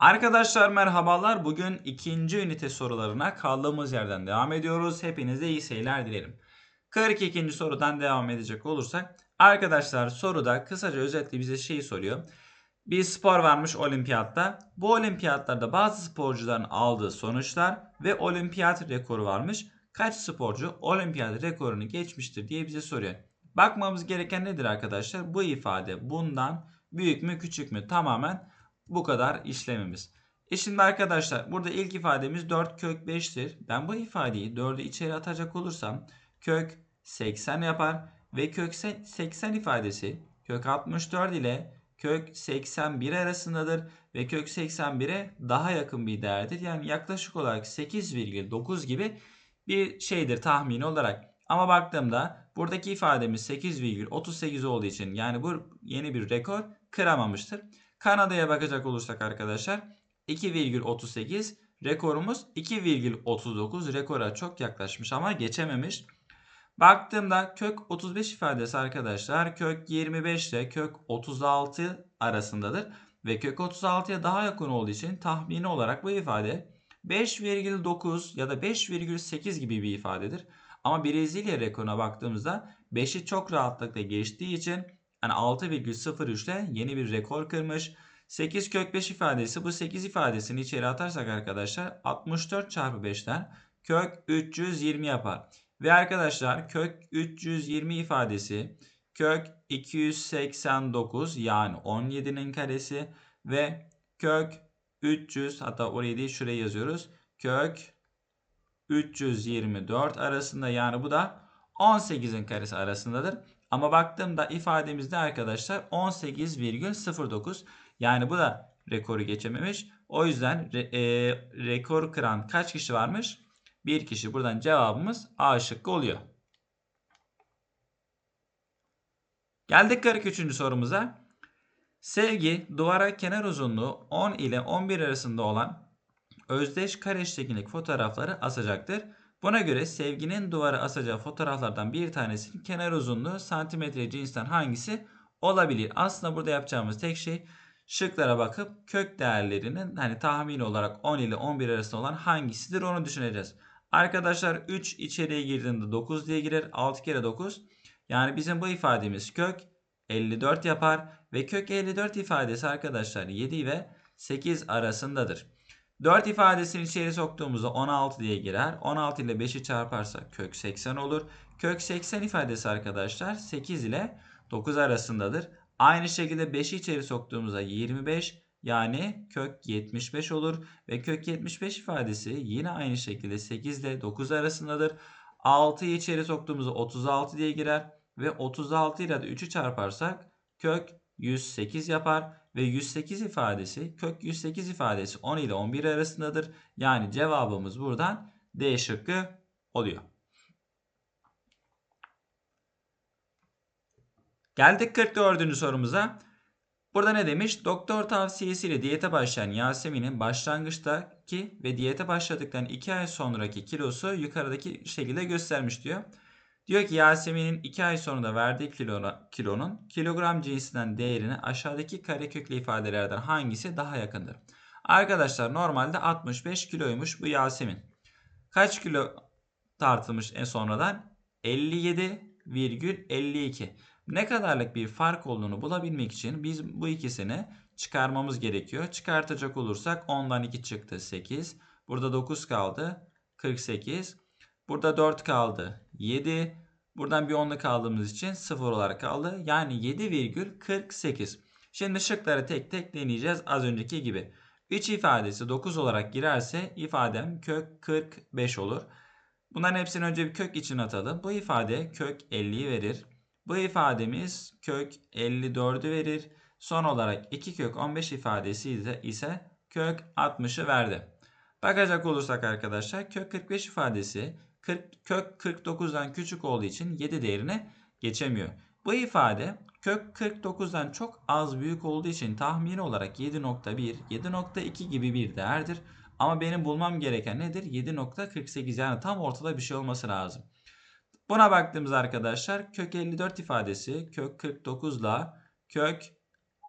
Arkadaşlar merhabalar. Bugün ikinci ünite sorularına kaldığımız yerden devam ediyoruz. Hepinize iyi seyirler dilerim. 42. sorudan devam edecek olursak arkadaşlar soruda kısaca özetle bize şeyi soruyor. Bir spor varmış olimpiyatta. Bu olimpiyatlarda bazı sporcuların aldığı sonuçlar ve olimpiyat rekoru varmış. Kaç sporcu olimpiyat rekorunu geçmiştir diye bize soruyor. Bakmamız gereken nedir arkadaşlar? Bu ifade bundan büyük mü küçük mü? Tamamen bu kadar işlemimiz. E şimdi arkadaşlar burada ilk ifademiz 4 kök 5'tir. Ben bu ifadeyi 4'ü içeri atacak olursam kök 80 yapar ve kök 80 ifadesi kök 64 ile kök 81 arasındadır ve kök 81'e daha yakın bir değerdir. Yani yaklaşık olarak 8,9 gibi bir şeydir tahmini olarak. Ama baktığımda buradaki ifademiz 8,38 olduğu için yani bu yeni bir rekor kıramamıştır. Kanada'ya bakacak olursak arkadaşlar 2,38 rekorumuz 2,39 rekora çok yaklaşmış ama geçememiş. Baktığımda kök 35 ifadesi arkadaşlar kök 25 ile kök 36 arasındadır. Ve kök 36'ya daha yakın olduğu için tahmini olarak bu ifade 5,9 ya da 5,8 gibi bir ifadedir. Ama Brezilya rekoruna baktığımızda 5'i çok rahatlıkla geçtiği için yani 6,03 ile yeni bir rekor kırmış. 8 kök 5 ifadesi bu 8 ifadesini içeri atarsak arkadaşlar 64 çarpı 5'ten kök 320 yapar. Ve arkadaşlar kök 320 ifadesi kök 289 yani 17'nin karesi ve kök 300 hatta orayı değil şuraya yazıyoruz. Kök 324 arasında yani bu da 18'in karesi arasındadır. Ama baktığımda ifademizde arkadaşlar 18,09 yani bu da rekoru geçememiş. O yüzden re, e, rekor kıran kaç kişi varmış? Bir kişi. Buradan cevabımız A şıkkı oluyor. Geldik 43. sorumuza. Sevgi duvara kenar uzunluğu 10 ile 11 arasında olan özdeş kare şekillik fotoğrafları asacaktır. Buna göre sevginin duvara asacağı fotoğraflardan bir tanesinin kenar uzunluğu santimetre cinsten hangisi olabilir? Aslında burada yapacağımız tek şey şıklara bakıp kök değerlerinin hani tahmin olarak 10 ile 11 arasında olan hangisidir onu düşüneceğiz. Arkadaşlar 3 içeriye girdiğinde 9 diye girer. 6 kere 9. Yani bizim bu ifademiz kök 54 yapar. Ve kök 54 ifadesi arkadaşlar 7 ve 8 arasındadır. 4 ifadesini içeri soktuğumuzda 16 diye girer. 16 ile 5'i çarparsak kök 80 olur. Kök 80 ifadesi arkadaşlar 8 ile 9 arasındadır. Aynı şekilde 5'i içeri soktuğumuzda 25 yani kök 75 olur. Ve kök 75 ifadesi yine aynı şekilde 8 ile 9 arasındadır. 6'yı içeri soktuğumuzda 36 diye girer. Ve 36 ile de 3'ü çarparsak kök 108 yapar ve 108 ifadesi kök 108 ifadesi 10 ile 11 arasındadır. Yani cevabımız buradan D şıkkı oluyor. Geldik 44. sorumuza. Burada ne demiş? Doktor tavsiyesiyle diyete başlayan Yasemin'in başlangıçtaki ve diyete başladıktan 2 ay sonraki kilosu yukarıdaki şekilde göstermiş diyor. Diyor ki Yasemin'in 2 ay sonunda verdiği kilona, kilonun kilogram cinsinden değerini aşağıdaki kareköklü ifadelerden hangisi daha yakındır? Arkadaşlar normalde 65 kiloymuş bu Yasemin. Kaç kilo tartılmış en sonradan? 57,52. Ne kadarlık bir fark olduğunu bulabilmek için biz bu ikisini çıkarmamız gerekiyor. Çıkartacak olursak 10'dan 2 çıktı 8. Burada 9 kaldı 48. Burada 4 kaldı 7. Buradan bir 10'luk aldığımız için 0 olarak kaldı. Yani 7,48. Şimdi şıkları tek tek deneyeceğiz az önceki gibi. 3 ifadesi 9 olarak girerse ifadem kök 45 olur. Bunların hepsini önce bir kök için atalım. Bu ifade kök 50'yi verir. Bu ifademiz kök 54'ü verir. Son olarak 2 kök 15 ifadesi ise, ise kök 60'ı verdi. Bakacak olursak arkadaşlar kök 45 ifadesi 40, kök 49'dan küçük olduğu için 7 değerine geçemiyor. Bu ifade kök 49'dan çok az büyük olduğu için tahmini olarak 7.1, 7.2 gibi bir değerdir. Ama benim bulmam gereken nedir? 7.48 yani tam ortada bir şey olması lazım. Buna baktığımız arkadaşlar kök 54 ifadesi kök 49 ile kök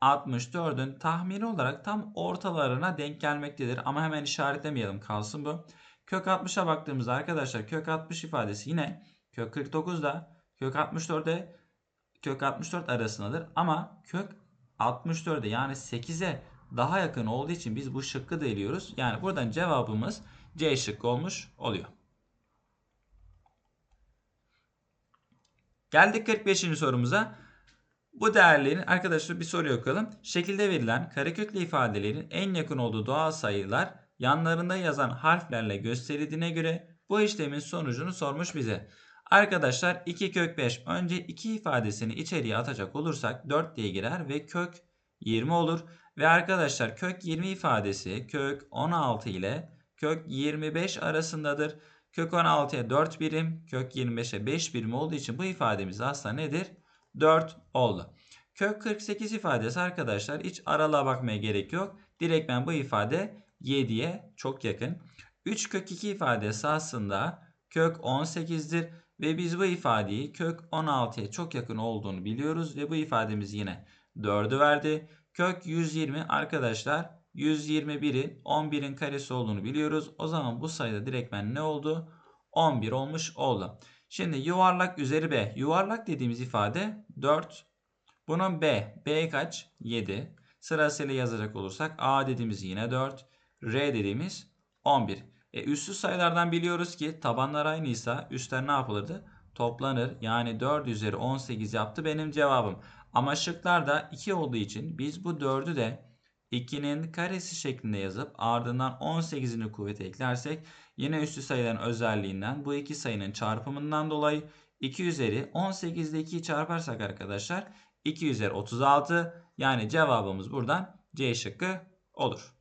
64'ün tahmini olarak tam ortalarına denk gelmektedir. Ama hemen işaretlemeyelim kalsın bu. Kök 60'a baktığımızda arkadaşlar kök 60 ifadesi yine kök 49'da kök 64'de kök 64 arasındadır. Ama kök 64'e yani 8'e daha yakın olduğu için biz bu şıkkı da eliyoruz. Yani buradan cevabımız C şıkkı olmuş oluyor. Geldik 45. sorumuza. Bu değerlerin arkadaşlar bir soru okuyalım. Şekilde verilen kareköklü ifadelerin en yakın olduğu doğal sayılar yanlarında yazan harflerle gösterildiğine göre bu işlemin sonucunu sormuş bize. Arkadaşlar 2 kök 5 önce 2 ifadesini içeriye atacak olursak 4 diye girer ve kök 20 olur. Ve arkadaşlar kök 20 ifadesi kök 16 ile kök 25 arasındadır. Kök 16'ya 4 birim, kök 25'e 5 birim olduğu için bu ifademiz aslında nedir? 4 oldu. Kök 48 ifadesi arkadaşlar hiç aralığa bakmaya gerek yok. Direkt ben bu ifade 7'ye çok yakın. 3 kök 2 ifadesi aslında kök 18'dir. Ve biz bu ifadeyi kök 16'ya çok yakın olduğunu biliyoruz. Ve bu ifademiz yine 4'ü verdi. Kök 120 arkadaşlar 121'in 11'in karesi olduğunu biliyoruz. O zaman bu sayıda direktmen ne oldu? 11 olmuş oldu. Şimdi yuvarlak üzeri B. Yuvarlak dediğimiz ifade 4. Bunun B. B kaç? 7. Sırasıyla yazacak olursak A dediğimiz yine 4. R dediğimiz 11. E, üssü sayılardan biliyoruz ki tabanlar aynıysa üstler ne yapılırdı? Toplanır. Yani 4 üzeri 18 yaptı benim cevabım. Ama şıklarda 2 olduğu için biz bu 4'ü de 2'nin karesi şeklinde yazıp ardından 18'ini kuvvete eklersek yine üstü sayıların özelliğinden bu iki sayının çarpımından dolayı 2 üzeri 18 ile 2'yi çarparsak arkadaşlar 2 üzeri 36 yani cevabımız buradan C şıkkı olur.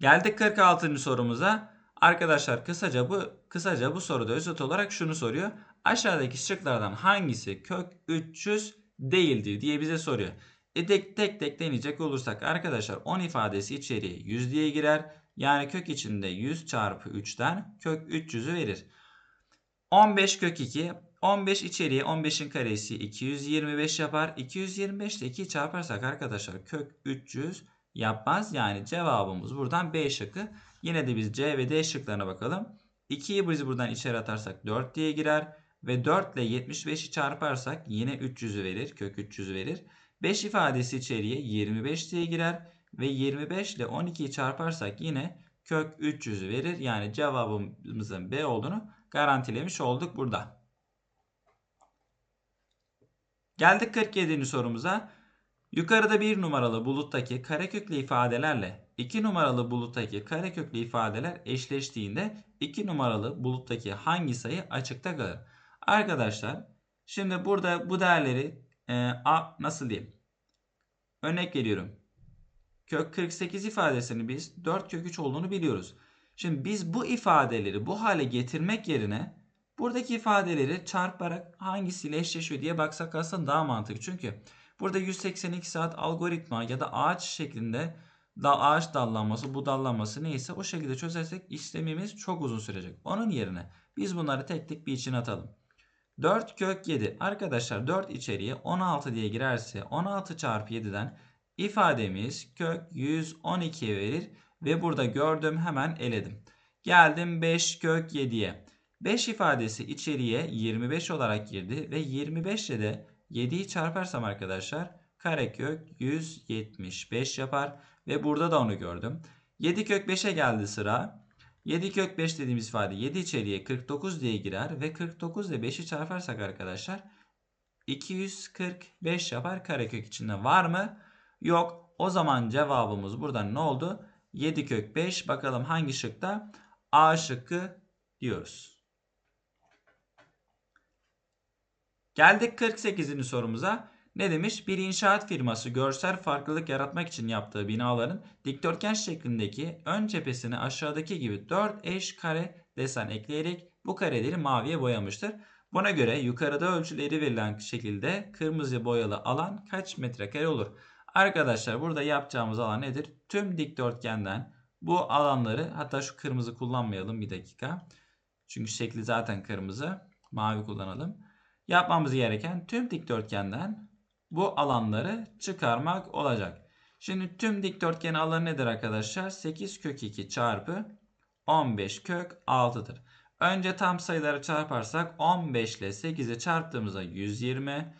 Geldik 46. sorumuza. Arkadaşlar kısaca bu kısaca bu soruda özet olarak şunu soruyor. Aşağıdaki şıklardan hangisi kök 300 değildir diye bize soruyor. E tek tek, tek deneyecek olursak arkadaşlar 10 ifadesi içeriye 100 diye girer. Yani kök içinde 100 çarpı 3'ten kök 300'ü verir. 15 kök 2 15 içeriye 15'in karesi 225 yapar. 225 ile 2'yi çarparsak arkadaşlar kök 300 yapmaz. Yani cevabımız buradan B şıkkı. Yine de biz C ve D şıklarına bakalım. 2'yi biz buradan içeri atarsak 4 diye girer. Ve 4 ile 75'i çarparsak yine 300'ü verir. Kök 300'ü verir. 5 ifadesi içeriye 25 diye girer. Ve 25 ile 12'yi çarparsak yine kök 300'ü verir. Yani cevabımızın B olduğunu garantilemiş olduk burada. Geldik 47. sorumuza. Yukarıda bir numaralı buluttaki kareköklü ifadelerle 2 numaralı buluttaki kareköklü ifadeler eşleştiğinde 2 numaralı buluttaki hangi sayı açıkta kalır? Arkadaşlar şimdi burada bu değerleri e, a, nasıl diyeyim? Örnek veriyorum. Kök 48 ifadesini biz 4 kök 3 olduğunu biliyoruz. Şimdi biz bu ifadeleri bu hale getirmek yerine buradaki ifadeleri çarparak hangisiyle eşleşiyor diye baksak aslında daha mantıklı. Çünkü burada 182 saat algoritma ya da ağaç şeklinde da ağaç dallanması, bu dallanması neyse o şekilde çözersek işlemimiz çok uzun sürecek. Onun yerine biz bunları tek tek bir içine atalım. 4 kök 7. Arkadaşlar 4 içeriye 16 diye girerse 16 çarpı 7'den ifademiz kök 112 verir. Ve burada gördüm hemen eledim. Geldim 5 kök 7'ye. 5 ifadesi içeriye 25 olarak girdi. Ve 25 ile de 7'yi çarparsam arkadaşlar karekök 175 yapar. Ve burada da onu gördüm. 7 kök 5'e geldi sıra. 7 kök 5 dediğimiz ifade 7 içeriye 49 diye girer ve 49 ile 5'i çarparsak arkadaşlar 245 yapar karekök içinde var mı? Yok. O zaman cevabımız buradan ne oldu? 7 kök 5 bakalım hangi şıkta? A şıkkı diyoruz. Geldik 48. sorumuza. Ne demiş? Bir inşaat firması görsel farklılık yaratmak için yaptığı binaların dikdörtgen şeklindeki ön cephesine aşağıdaki gibi 4 eş kare desen ekleyerek bu kareleri maviye boyamıştır. Buna göre yukarıda ölçüleri verilen şekilde kırmızı boyalı alan kaç metrekare olur? Arkadaşlar burada yapacağımız alan nedir? Tüm dikdörtgenden bu alanları hatta şu kırmızı kullanmayalım bir dakika. Çünkü şekli zaten kırmızı. Mavi kullanalım. Yapmamız gereken tüm dikdörtgenden bu alanları çıkarmak olacak. Şimdi tüm dikdörtgen alanı nedir arkadaşlar? 8 kök 2 çarpı 15 kök 6'dır. Önce tam sayıları çarparsak 15 ile 8'i çarptığımızda 120.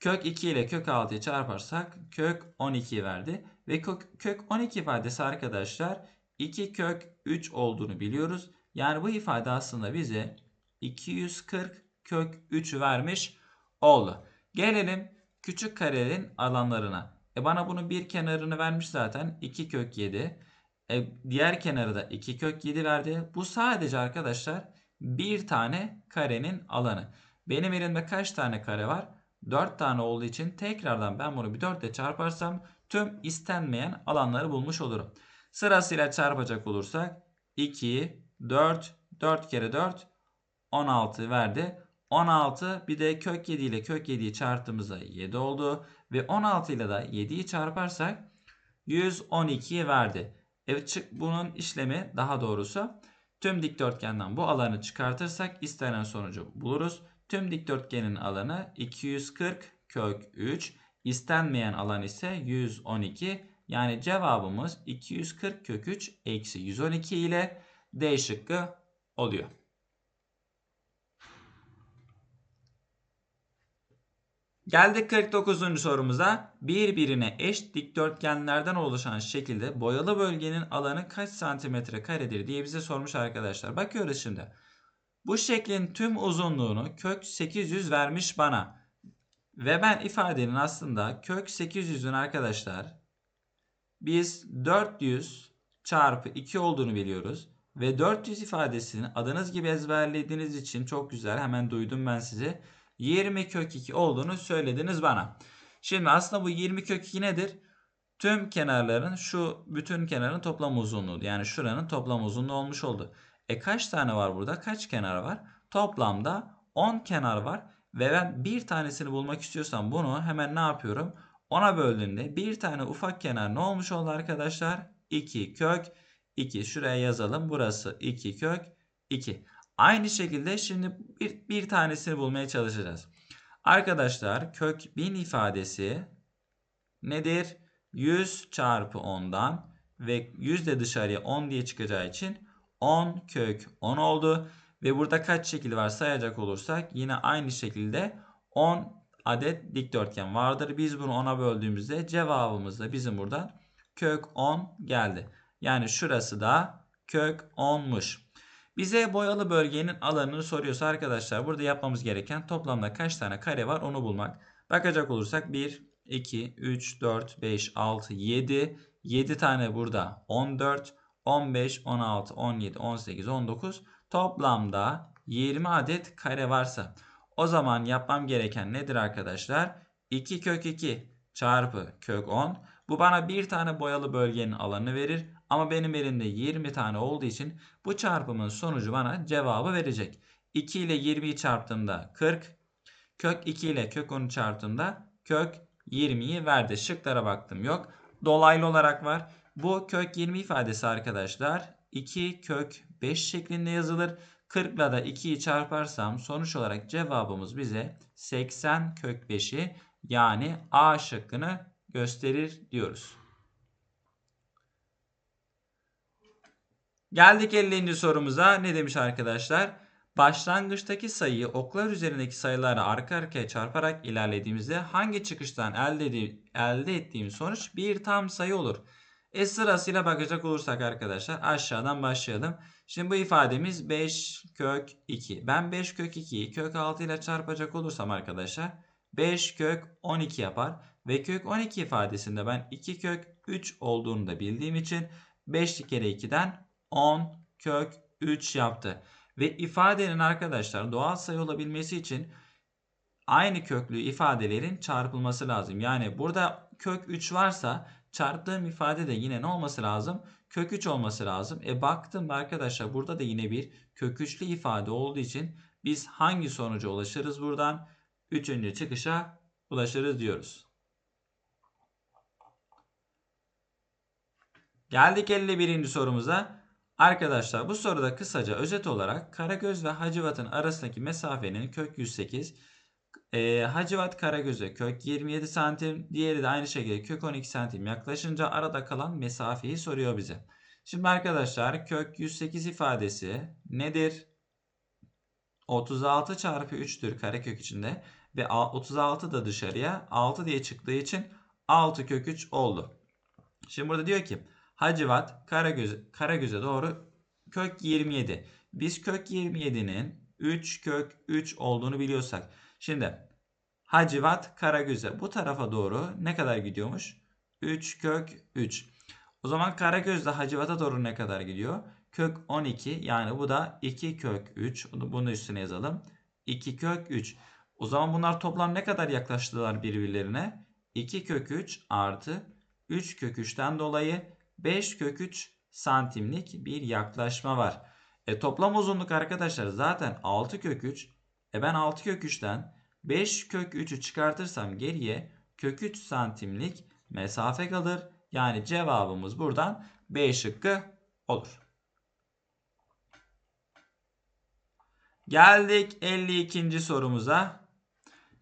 Kök 2 ile kök 6'yı çarparsak kök 12 verdi. Ve kök, kök 12 ifadesi arkadaşlar 2 kök 3 olduğunu biliyoruz. Yani bu ifade aslında bize 240 kök 3 vermiş oldu. Gelelim küçük karenin alanlarına. E bana bunun bir kenarını vermiş zaten 2 kök 7. E diğer kenarı da 2 kök 7 verdi. Bu sadece arkadaşlar bir tane karenin alanı. Benim elimde kaç tane kare var? 4 tane olduğu için tekrardan ben bunu bir 4 ile çarparsam tüm istenmeyen alanları bulmuş olurum. Sırasıyla çarpacak olursak 2, 4, 4 kere 4 16 verdi. 16 bir de kök 7 ile kök 7'yi çarptığımızda 7 oldu. Ve 16 ile de 7'yi çarparsak 112 verdi. Evet bunun işlemi daha doğrusu tüm dikdörtgenden bu alanı çıkartırsak istenen sonucu buluruz. Tüm dikdörtgenin alanı 240 kök 3. İstenmeyen alan ise 112. Yani cevabımız 240 kök 3 eksi 112 ile D şıkkı oluyor. Geldik 49. sorumuza. Birbirine eş dikdörtgenlerden oluşan şekilde boyalı bölgenin alanı kaç santimetre karedir diye bize sormuş arkadaşlar. Bakıyoruz şimdi. Bu şeklin tüm uzunluğunu kök 800 vermiş bana. Ve ben ifadenin aslında kök 800'ün arkadaşlar biz 400 çarpı 2 olduğunu biliyoruz. Ve 400 ifadesini adınız gibi ezberlediğiniz için çok güzel hemen duydum ben sizi. 20 kök 2 olduğunu söylediniz bana. Şimdi aslında bu 20 kök 2 nedir? Tüm kenarların şu bütün kenarın toplam uzunluğu. Yani şuranın toplam uzunluğu olmuş oldu. E kaç tane var burada? Kaç kenar var? Toplamda 10 kenar var. Ve ben bir tanesini bulmak istiyorsam bunu hemen ne yapıyorum? 10'a böldüğümde bir tane ufak kenar ne olmuş oldu arkadaşlar? 2 kök 2. Şuraya yazalım. Burası 2 kök 2. Aynı şekilde şimdi bir, bir tanesini bulmaya çalışacağız. Arkadaşlar kök 1000 ifadesi nedir? 100 çarpı 10'dan ve 100 de dışarıya 10 diye çıkacağı için 10 kök 10 oldu. Ve burada kaç şekil var sayacak olursak yine aynı şekilde 10 adet dikdörtgen vardır. Biz bunu 10'a böldüğümüzde cevabımız da bizim burada kök 10 geldi. Yani şurası da kök 10'muş. Bize boyalı bölgenin alanını soruyorsa arkadaşlar burada yapmamız gereken toplamda kaç tane kare var onu bulmak. Bakacak olursak 1, 2, 3, 4, 5, 6, 7. 7 tane burada 14, 15, 16, 17, 18, 19. Toplamda 20 adet kare varsa o zaman yapmam gereken nedir arkadaşlar? 2 kök 2 çarpı kök 10. Bu bana bir tane boyalı bölgenin alanı verir. Ama benim elimde 20 tane olduğu için bu çarpımın sonucu bana cevabı verecek. 2 ile 20'yi çarptığımda 40. Kök 2 ile kök 10'u çarptığımda kök 20'yi verdi. Şıklara baktım yok. Dolaylı olarak var. Bu kök 20 ifadesi arkadaşlar 2 kök 5 şeklinde yazılır. 40 ile de 2'yi çarparsam sonuç olarak cevabımız bize 80 kök 5'i yani A şıkkını gösterir diyoruz. Geldik 50. sorumuza. Ne demiş arkadaşlar? Başlangıçtaki sayıyı oklar üzerindeki sayılara arka arkaya çarparak ilerlediğimizde hangi çıkıştan elde, ed elde ettiğim sonuç bir tam sayı olur? E sırasıyla bakacak olursak arkadaşlar aşağıdan başlayalım. Şimdi bu ifademiz 5 kök 2. Ben 5 kök 2'yi kök 6 ile çarpacak olursam arkadaşlar 5 kök 12 yapar. Ve kök 12 ifadesinde ben 2 kök 3 olduğunu da bildiğim için 5 kere 2'den 10 kök 3 yaptı. Ve ifadenin arkadaşlar doğal sayı olabilmesi için aynı köklü ifadelerin çarpılması lazım. Yani burada kök 3 varsa çarptığım ifade de yine ne olması lazım? Kök 3 olması lazım. E baktım arkadaşlar burada da yine bir kök 3'lü ifade olduğu için biz hangi sonuca ulaşırız buradan? Üçüncü çıkışa ulaşırız diyoruz. Geldik 51. sorumuza. Arkadaşlar bu soruda kısaca özet olarak Karagöz ve Hacivat'ın arasındaki mesafenin kök 108 E, Hacivat Karagöz'e kök 27 santim. Diğeri de aynı şekilde kök 12 santim yaklaşınca arada kalan mesafeyi soruyor bize. Şimdi arkadaşlar kök 108 ifadesi nedir? 36 çarpı 3'tür karekök içinde. Ve 36 da dışarıya 6 diye çıktığı için 6 kök 3 oldu. Şimdi burada diyor ki Hacivat Karagöz, doğru kök 27. Biz kök 27'nin 3 kök 3 olduğunu biliyorsak. Şimdi Hacivat Karagöz'e bu tarafa doğru ne kadar gidiyormuş? 3 kök 3. O zaman Karagöz de Hacivat'a doğru ne kadar gidiyor? Kök 12 yani bu da 2 kök 3. Bunu üstüne yazalım. 2 kök 3. O zaman bunlar toplam ne kadar yaklaştılar birbirlerine? 2 kök 3 artı 3 kök 3'ten dolayı 5 kök 3 santimlik bir yaklaşma var. E toplam uzunluk arkadaşlar zaten 6 kök 3. E ben 6 kök 3'ten 5 kök 3'ü çıkartırsam geriye kök 3 santimlik mesafe kalır. Yani cevabımız buradan B şıkkı olur. Geldik 52. sorumuza.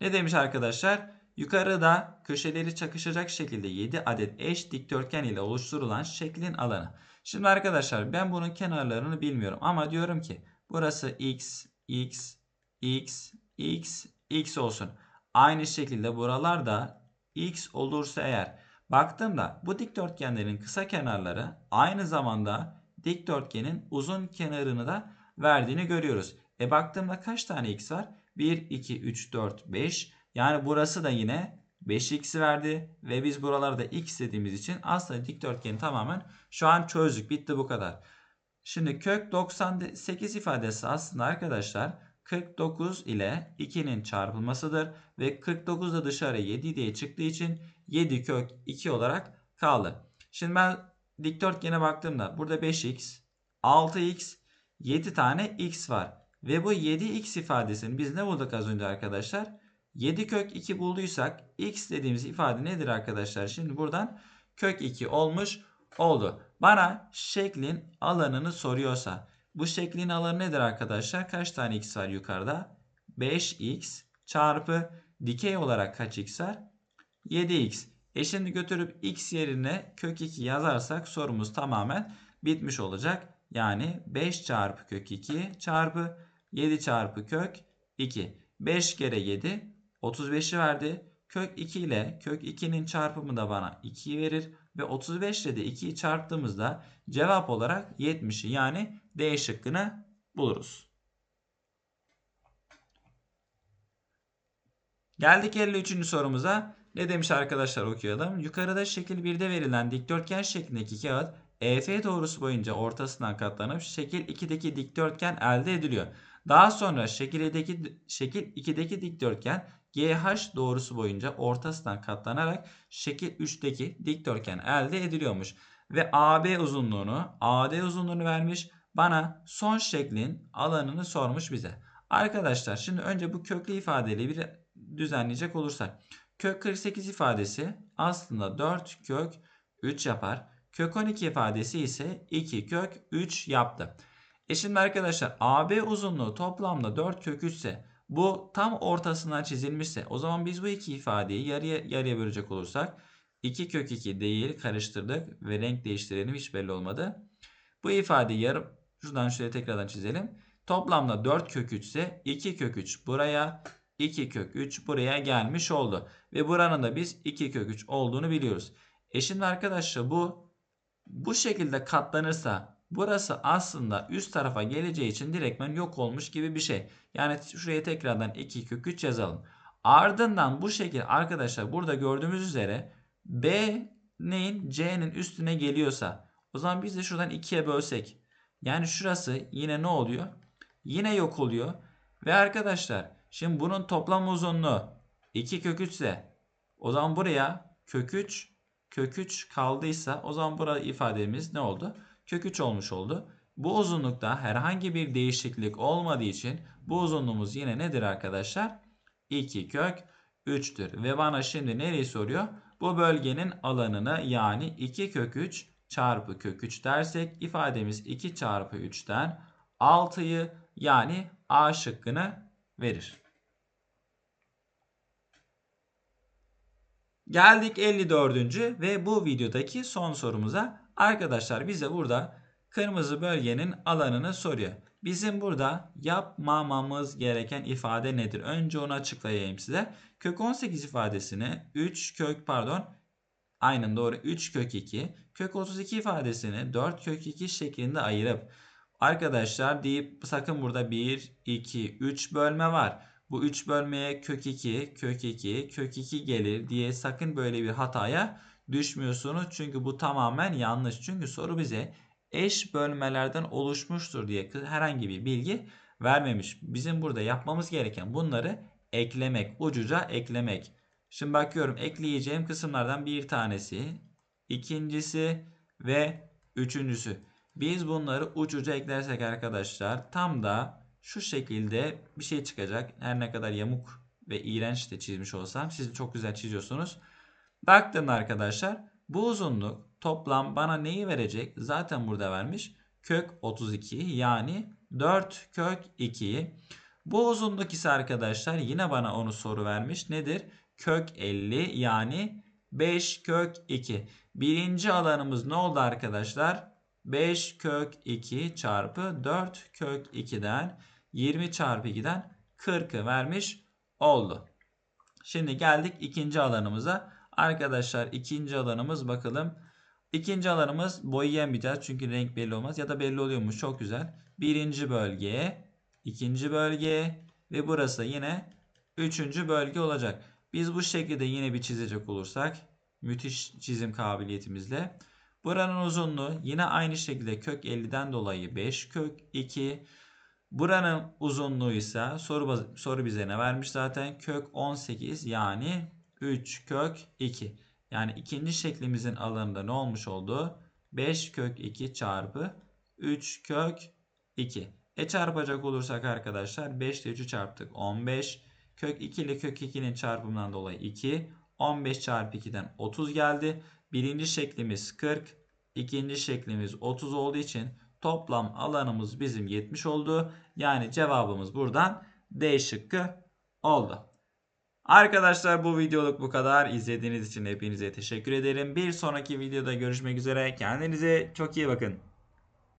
Ne demiş arkadaşlar? Yukarıda köşeleri çakışacak şekilde 7 adet eş dikdörtgen ile oluşturulan şeklin alanı. Şimdi arkadaşlar ben bunun kenarlarını bilmiyorum ama diyorum ki burası x, x, x, x, x olsun. Aynı şekilde buralarda x olursa eğer baktığımda bu dikdörtgenlerin kısa kenarları aynı zamanda dikdörtgenin uzun kenarını da verdiğini görüyoruz. E baktığımda kaç tane x var? 1, 2, 3, 4, 5. Yani burası da yine 5x verdi. Ve biz buralarda x dediğimiz için aslında dikdörtgeni tamamen şu an çözdük. Bitti bu kadar. Şimdi kök 98 ifadesi aslında arkadaşlar 49 ile 2'nin çarpılmasıdır. Ve 49 da dışarı 7 diye çıktığı için 7 kök 2 olarak kaldı. Şimdi ben dikdörtgene baktığımda burada 5x, 6x, 7 tane x var. Ve bu 7x ifadesini biz ne bulduk az önce arkadaşlar? 7 kök 2 bulduysak x dediğimiz ifade nedir arkadaşlar? Şimdi buradan kök 2 olmuş oldu. Bana şeklin alanını soruyorsa bu şeklin alanı nedir arkadaşlar? Kaç tane x var yukarıda? 5x çarpı dikey olarak kaç x var? 7x. E şimdi götürüp x yerine kök 2 yazarsak sorumuz tamamen bitmiş olacak. Yani 5 çarpı kök 2 çarpı 7 çarpı kök 2. 5 kere 7 35'i verdi. Kök 2 ile kök 2'nin çarpımı da bana 2'yi verir. Ve 35 ile de 2'yi çarptığımızda cevap olarak 70'i yani D şıkkını buluruz. Geldik 53. sorumuza. Ne demiş arkadaşlar okuyalım. Yukarıda şekil 1'de verilen dikdörtgen şeklindeki kağıt EF doğrusu boyunca ortasından katlanıp şekil 2'deki dikdörtgen elde ediliyor. Daha sonra şekil 2'deki, şekil 2'deki dikdörtgen GH doğrusu boyunca ortasından katlanarak şekil 3'teki dikdörtgen elde ediliyormuş. Ve AB uzunluğunu, AD uzunluğunu vermiş. Bana son şeklin alanını sormuş bize. Arkadaşlar şimdi önce bu köklü ifadeleri bir düzenleyecek olursak. Kök 48 ifadesi aslında 4 kök 3 yapar. Kök 12 ifadesi ise 2 kök 3 yaptı. E şimdi arkadaşlar AB uzunluğu toplamda 4 kök 3 ise bu tam ortasından çizilmişse o zaman biz bu iki ifadeyi yarıya yarıya bölecek olursak 2 kök 2 değil karıştırdık ve renk değiştirelim hiç belli olmadı. Bu ifadeyi yarım şuradan şöyle tekrardan çizelim. Toplamda 4 kök 3 ise 2 kök 3 buraya 2 kök 3 buraya gelmiş oldu. Ve buranın da biz 2 kök 3 olduğunu biliyoruz. E şimdi arkadaşlar bu bu şekilde katlanırsa burası aslında üst tarafa geleceği için direktmen yok olmuş gibi bir şey. Yani şuraya tekrardan 2 kök 3 yazalım. Ardından bu şekil arkadaşlar burada gördüğümüz üzere B neyin C'nin üstüne geliyorsa o zaman biz de şuradan 2'ye bölsek. Yani şurası yine ne oluyor? Yine yok oluyor. Ve arkadaşlar şimdi bunun toplam uzunluğu 2 kök 3 ise o zaman buraya kök 3 kök 3 kaldıysa o zaman burada ifademiz ne oldu? Kök 3 olmuş oldu. Bu uzunlukta herhangi bir değişiklik olmadığı için bu uzunluğumuz yine nedir arkadaşlar? 2 kök 3'tür. Ve bana şimdi nereyi soruyor? Bu bölgenin alanını yani 2 kök 3 çarpı kök 3 dersek ifademiz 2 çarpı 3'ten 6'yı yani A şıkkını verir. Geldik 54. ve bu videodaki son sorumuza. Arkadaşlar bize burada kırmızı bölgenin alanını soruyor. Bizim burada yapmamamız gereken ifade nedir? Önce onu açıklayayım size. Kök 18 ifadesini 3 kök pardon aynen doğru 3 kök 2 kök 32 ifadesini 4 kök 2 şeklinde ayırıp arkadaşlar deyip sakın burada 1 2 3 bölme var. Bu 3 bölmeye kök 2 kök 2 kök 2 gelir diye sakın böyle bir hataya düşmüyorsunuz. Çünkü bu tamamen yanlış. Çünkü soru bize eş bölmelerden oluşmuştur diye herhangi bir bilgi vermemiş. Bizim burada yapmamız gereken bunları eklemek, ucuca eklemek. Şimdi bakıyorum ekleyeceğim kısımlardan bir tanesi, ikincisi ve üçüncüsü. Biz bunları ucuca eklersek arkadaşlar tam da şu şekilde bir şey çıkacak. Her ne kadar yamuk ve iğrenç de çizmiş olsam siz çok güzel çiziyorsunuz. Baktım arkadaşlar bu uzunluk toplam bana neyi verecek? Zaten burada vermiş. Kök 32 yani 4 kök 2'yi. Bu uzunluk ise arkadaşlar yine bana onu soru vermiş. Nedir? Kök 50 yani 5 kök 2. Birinci alanımız ne oldu arkadaşlar? 5 kök 2 çarpı 4 kök 2'den 20 çarpı 2'den 40'ı vermiş oldu. Şimdi geldik ikinci alanımıza. Arkadaşlar ikinci alanımız bakalım. İkinci alanımız boyayamayacağız çünkü renk belli olmaz ya da belli oluyormuş çok güzel. Birinci bölge, ikinci bölge ve burası yine üçüncü bölge olacak. Biz bu şekilde yine bir çizecek olursak müthiş çizim kabiliyetimizle. Buranın uzunluğu yine aynı şekilde kök 50'den dolayı 5 kök 2. Buranın uzunluğu ise soru, soru bize ne vermiş zaten? Kök 18 yani 3 kök 2. Yani ikinci şeklimizin alanında ne olmuş oldu? 5 kök 2 çarpı 3 kök 2. E çarpacak olursak arkadaşlar 5 ile 3'ü çarptık 15. Kök 2 ile kök 2'nin çarpımından dolayı 2. 15 çarpı 2'den 30 geldi. Birinci şeklimiz 40. ikinci şeklimiz 30 olduğu için toplam alanımız bizim 70 oldu. Yani cevabımız buradan D şıkkı oldu. Arkadaşlar bu videoluk bu kadar. İzlediğiniz için hepinize teşekkür ederim. Bir sonraki videoda görüşmek üzere. Kendinize çok iyi bakın.